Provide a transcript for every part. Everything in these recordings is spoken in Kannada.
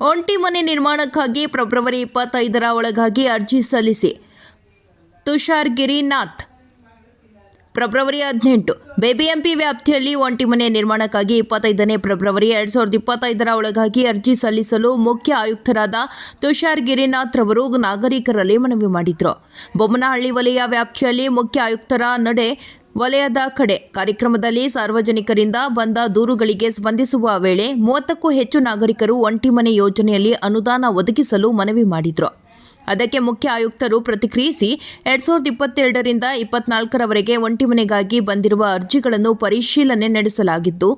ಒಂಟಿ ಮನೆ ನಿರ್ಮಾಣಕ್ಕಾಗಿ ಫೆಬ್ರವರಿ ಇಪ್ಪತ್ತೈದರ ಒಳಗಾಗಿ ಅರ್ಜಿ ಸಲ್ಲಿಸಿ. ತುಷಾರ್ ಗಿರಿನಾಥ್ ಫೆಬ್ರವರಿ ಹದಿನೆಂಟು. ಬಿಬಿಎಂಪಿ ವ್ಯಾಪ್ತಿಯಲ್ಲಿ ಒಂಟಿ ಮನೆ ನಿರ್ಮಾಣಕ್ಕಾಗಿ ಇಪ್ಪತ್ತೈದನೇ ಫೆಬ್ರವರಿ ಎರಡ್ ಸಾವಿರದ ಇಪ್ಪತ್ತೈದರ ಒಳಗಾಗಿ ಅರ್ಜಿ ಸಲ್ಲಿಸಲು ಮುಖ್ಯ ಆಯುಕ್ತರಾದ ತುಷಾರ್ ಗಿರಿನಾಥ್ ರವರು ನಾಗರಿಕರಲ್ಲಿ ಮನವಿ ಮಾಡಿದ್ರು. ಬೊಮ್ಮನಹಳ್ಳಿ ವಲಯ ವ್ಯಾಪ್ತಿಯಲ್ಲಿ ಮುಖ್ಯ ಆಯುಕ್ತರ ನಡೆ ವಲಯದ ಕಡೆ. ಕಾರ್ಯಕ್ರಮದಲ್ಲಿ ಸಾರ್ವಜನಿಕರಿಂದ ಬಂದ ದೂರುಗಳಿಗೆ ಸ್ಪಂದಿಸುವ ವೇಳೆ ಮೂವತ್ತಕ್ಕೂ ಹೆಚ್ಚು ನಾಗರಿಕರು ಒಂಟಿ ಮನೆ ಯೋಜನೆಯಲ್ಲಿ ಅನುದಾನ ಒದಗಿಸಲು ಮನವಿ ಮಾಡಿದರು. ಅದಕ್ಕೆ ಮುಖ್ಯ ಆಯುಕ್ತರು ಪ್ರತಿಕ್ರಿಯಿಸಿ, ಎರಡ್ ಸಾವಿರದ ಇಪ್ಪತ್ತೆರಡರಿಂದ ಇಪ್ಪತ್ನಾಲ್ಕರವರೆಗೆ ಒಂಟಿ ಮನೆಗಾಗಿ ಬಂದಿರುವ ಅರ್ಜಿಗಳನ್ನು ಪರಿಶೀಲನೆ ನಡೆಸಲಾಗಿದ್ದು,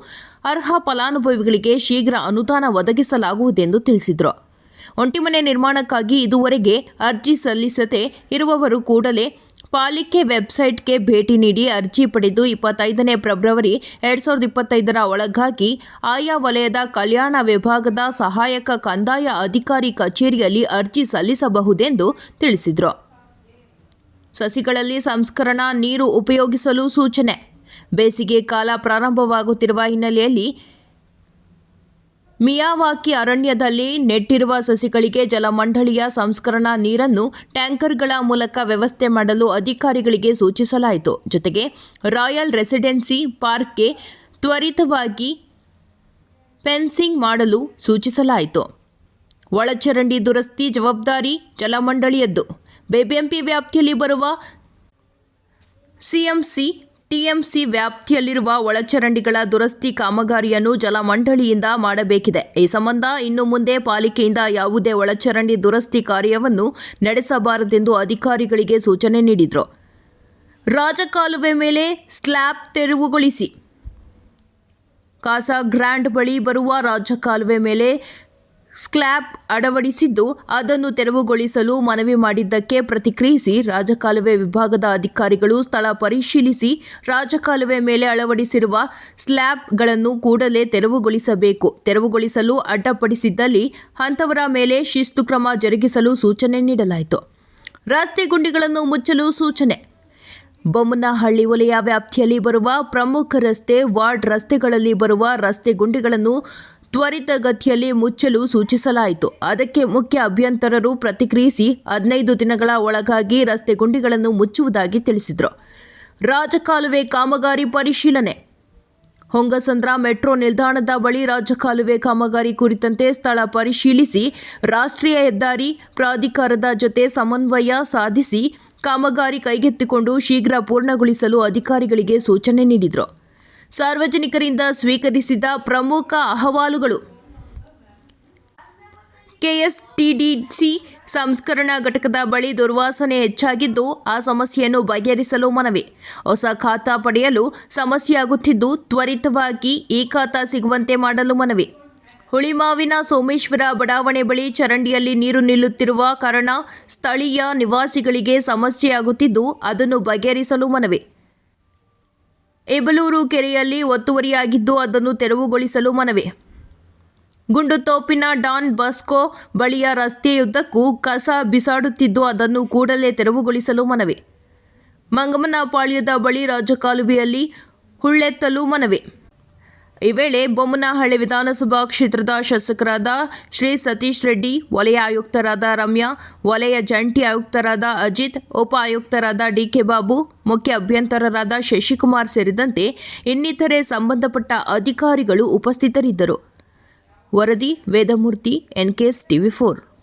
ಅರ್ಹ ಫಲಾನುಭವಿಗಳಿಗೆ ಶೀಘ್ರ ಅನುದಾನ ಒದಗಿಸಲಾಗುವುದೆಂದು ತಿಳಿಸಿದರು. ಒಂಟಿಮನೆ ನಿರ್ಮಾಣಕ್ಕಾಗಿ ಇದುವರೆಗೆ ಅರ್ಜಿ ಸಲ್ಲಿಸದೆ ಇರುವವರು ಕೂಡಲೇ ಪಾಲಿಕೆ ವೆಬ್ಸೈಟ್ಗೆ ಭೇಟಿ ನೀಡಿ ಅರ್ಜಿ ಪಡೆದು ಇಪ್ಪತ್ತೈದನೇ ಫೆಬ್ರವರಿ ಎರಡ್ ಸಾವಿರದ ಇಪ್ಪತ್ತೈದರ ಒಳಗಾಗಿ ಆಯಾ ವಲಯದ ಕಲ್ಯಾಣ ವಿಭಾಗದ ಸಹಾಯಕ ಕಂದಾಯ ಅಧಿಕಾರಿ ಕಚೇರಿಯಲ್ಲಿ ಅರ್ಜಿ ಸಲ್ಲಿಸಬಹುದೆಂದು ತಿಳಿಸಿದರು. ಸಸಿಗಳಲ್ಲಿ ಸಂಸ್ಕರಣಾ, ನೀರು ಉಪಯೋಗಿಸಲು ಸೂಚನೆ. ಬೇಸಿಗೆ ಕಾಲ ಪ್ರಾರಂಭವಾಗುತ್ತಿರುವ ಹಿನ್ನೆಲೆಯಲ್ಲಿ ಮಿಯಾವಾಕಿ ಅರಣ್ಯದಲ್ಲಿ ನೆಟ್ಟಿರುವ ಸಸಿಗಳಿಗೆ ಜಲಮಂಡಳಿಯ ಸಂಸ್ಕರಣಾ ನೀರನ್ನು ಟ್ಯಾಂಕರ್ಗಳ ಮೂಲಕ ವ್ಯವಸ್ಥೆ ಮಾಡಲು ಅಧಿಕಾರಿಗಳಿಗೆ ಸೂಚಿಸಲಾಯಿತು. ಜೊತೆಗೆ ರಾಯಲ್ ರೆಸಿಡೆನ್ಸಿ ಪಾರ್ಕ್ಗೆ ತ್ವರಿತವಾಗಿ ಫೆನ್ಸಿಂಗ್ ಮಾಡಲು ಸೂಚಿಸಲಾಯಿತು. ಒಳಚರಂಡಿ ದುರಸ್ತಿ ಜವಾಬ್ದಾರಿ ಜಲಮಂಡಳಿಯದ್ದು. ಬಿಬಿಎಂಪಿ ವ್ಯಾಪ್ತಿಯಲ್ಲಿ ಬರುವ ಸಿಎಂಸಿ ಟಿಎಂಸಿ ವ್ಯಾಪ್ತಿಯಲ್ಲಿರುವ ಒಳಚರಂಡಿಗಳ ದುರಸ್ತಿ ಕಾಮಗಾರಿಯನ್ನು ಜಲಮಂಡಳಿಯಿಂದ ಮಾಡಬೇಕಿದೆ. ಈ ಸಂಬಂಧ ಇನ್ನು ಮುಂದೆ ಪಾಲಿಕೆಯಿಂದ ಯಾವುದೇ ಒಳಚರಂಡಿ ದುರಸ್ತಿ ಕಾರ್ಯವನ್ನು ನಡೆಸಬಾರದೆಂದು ಅಧಿಕಾರಿಗಳಿಗೆ ಸೂಚನೆ ನೀಡಿದರು. ರಾಜಕಾಲುವೆ ಮೇಲೆ ಸ್ಲ್ಯಾಬ್ ತೆರವುಗೊಳಿಸಿ. ಕಾಸಾ ಗ್ರ್ಯಾಂಡ್ ಬಳಿ ಬರುವ ರಾಜಕಾಲುವೆ ಮೇಲೆ ಸ್ಲ್ಯಾಬ್ ಅಳವಡಿಸಿದ್ದು ಅದನ್ನು ತೆರವುಗೊಳಿಸಲು ಮನವಿ ಮಾಡಿದ್ದಕ್ಕೆ ಪ್ರತಿಕ್ರಿಯಿಸಿ ರಾಜಕಾಲುವೆ ವಿಭಾಗದ ಅಧಿಕಾರಿಗಳು ಸ್ಥಳ ಪರಿಶೀಲಿಸಿ ರಾಜಕಾಲುವೆ ಮೇಲೆ ಅಳವಡಿಸಿರುವ ಸ್ಲ್ಯಾಬ್ಗಳನ್ನು ಕೂಡಲೇ ತೆರವುಗೊಳಿಸಬೇಕು. ತೆರವುಗೊಳಿಸಲು ಅಡ್ಡಪಡಿಸಿದ್ದಲ್ಲಿ ಅಂಥವರ ಮೇಲೆ ಶಿಸ್ತು ಕ್ರಮ ಜರುಗಿಸಲು ಸೂಚನೆ ನೀಡಲಾಯಿತು. ರಸ್ತೆ ಗುಂಡಿಗಳನ್ನು ಮುಚ್ಚಲು ಸೂಚನೆ. ಬೊಮ್ಮನಹಳ್ಳಿ ವಲಯ ವ್ಯಾಪ್ತಿಯಲ್ಲಿ ಬರುವ ಪ್ರಮುಖ ರಸ್ತೆ ವಾರ್ಡ್ ರಸ್ತೆಗಳಲ್ಲಿ ಬರುವ ರಸ್ತೆ ಗುಂಡಿಗಳನ್ನು ತ್ವರಿತಗತಿಯಲ್ಲಿ ಮುಚ್ಚಲು ಸೂಚಿಸಲಾಯಿತು. ಅದಕ್ಕೆ ಮುಖ್ಯ ಅಭ್ಯಂತರರು ಪ್ರತಿಕ್ರಿಯಿಸಿ ಹದಿನೈದು ದಿನಗಳ ಒಳಗಾಗಿ ರಸ್ತೆ ಗುಂಡಿಗಳನ್ನು ಮುಚ್ಚುವುದಾಗಿ ತಿಳಿಸಿದರು. ರಾಜಕಾಲುವೆ ಕಾಮಗಾರಿ ಪರಿಶೀಲನೆ. ಹೊಂಗಸಂದ್ರ ಮೆಟ್ರೋ ನಿಲ್ದಾಣದ ಬಳಿ ರಾಜಕಾಲುವೆ ಕಾಮಗಾರಿ ಕುರಿತಂತೆ ಸ್ಥಳ ಪರಿಶೀಲಿಸಿ ರಾಷ್ಟ್ರೀಯ ಹೆದ್ದಾರಿ ಪ್ರಾಧಿಕಾರದ ಜೊತೆ ಸಮನ್ವಯ ಸಾಧಿಸಿ ಕಾಮಗಾರಿ ಕೈಗೆತ್ತಿಕೊಂಡು ಶೀಘ್ರ ಪೂರ್ಣಗೊಳಿಸಲು ಅಧಿಕಾರಿಗಳಿಗೆ ಸೂಚನೆ ನೀಡಿದರು. ಸಾರ್ವಜನಿಕರಿಂದ ಸ್ವೀಕರಿಸಿದ ಪ್ರಮುಖ ಅಹವಾಲುಗಳು. ಕೆಎಸ್ಟಿಡಿಸಿ ಸಂಸ್ಕರಣಾ ಘಟಕದ ಬಳಿ ದುರ್ವಾಸನೆ ಹೆಚ್ಚಾಗಿದ್ದು, ಆ ಸಮಸ್ಯೆಯನ್ನು ಬಗೆಹರಿಸಲು ಮನವಿ. ಹೊಸ ಖಾತಾ ಪಡೆಯಲು ಸಮಸ್ಯೆಯಾಗುತ್ತಿದ್ದು, ತ್ವರಿತವಾಗಿ ಈ ಖಾತಾ ಸಿಗುವಂತೆ ಮಾಡಲು ಮನವಿ. ಹುಳಿಮಾವಿನ ಸೋಮೇಶ್ವರ ಬಡಾವಣೆ ಬಳಿ ಚರಂಡಿಯಲ್ಲಿ ನೀರು ನಿಲ್ಲುತ್ತಿರುವ ಕಾರಣ ಸ್ಥಳೀಯ ನಿವಾಸಿಗಳಿಗೆ ಸಮಸ್ಯೆಯಾಗುತ್ತಿದ್ದು, ಅದನ್ನು ಬಗೆಹರಿಸಲು ಮನವಿ. ಎಬಲೂರು ಕೆರೆಯಲ್ಲಿ ಒತ್ತುವರಿಯಾಗಿದ್ದು ಅದನ್ನು ತೆರವುಗೊಳಿಸಲು ಮನವಿ. ಗುಂಡುತೋಪಿನ ಡಾನ್ ಬಸ್ಕೋ ಬಳಿಯ ರಸ್ತೆಯುದ್ದಕ್ಕೂ ಕಸ ಬಿಸಾಡುತ್ತಿದ್ದು ಅದನ್ನು ಕೂಡಲೇ ತೆರವುಗೊಳಿಸಲು ಮನವಿ. ಮಂಗಮನಪಾಳ್ಯದ ಬಳಿ ರಾಜಕಾಲುವೆಯಲ್ಲಿ ಹುಳ್ಳೆತ್ತಲು ಮನವಿ. ಈ ವೇಳೆ ಬೊಮ್ಮನಹಳ್ಳಿ ವಿಧಾನಸಭಾ ಕ್ಷೇತ್ರದ ಶಾಸಕರಾದ ಶ್ರೀ ಸತೀಶ್ ರೆಡ್ಡಿ, ವಲಯ ಆಯುಕ್ತರಾದ ರಮ್ಯಾ, ವಲಯ ಜಂಟಿ ಆಯುಕ್ತರಾದ ಅಜಿತ್, ಉಪ ಆಯುಕ್ತರಾದ ಡಿಕೆ ಬಾಬು, ಮುಖ್ಯ ಅಭ್ಯಂತರರಾದ ಶಶಿಕುಮಾರ್ ಸೇರಿದಂತೆ ಇನ್ನಿತರೆ ಸಂಬಂಧಪಟ್ಟ ಅಧಿಕಾರಿಗಳು ಉಪಸ್ಥಿತರಿದ್ದರು. ವರದಿ, ವೇದಮೂರ್ತಿ ಎನ್ಕೆಎಸ್ ಟಿವಿ ಫೋರ್.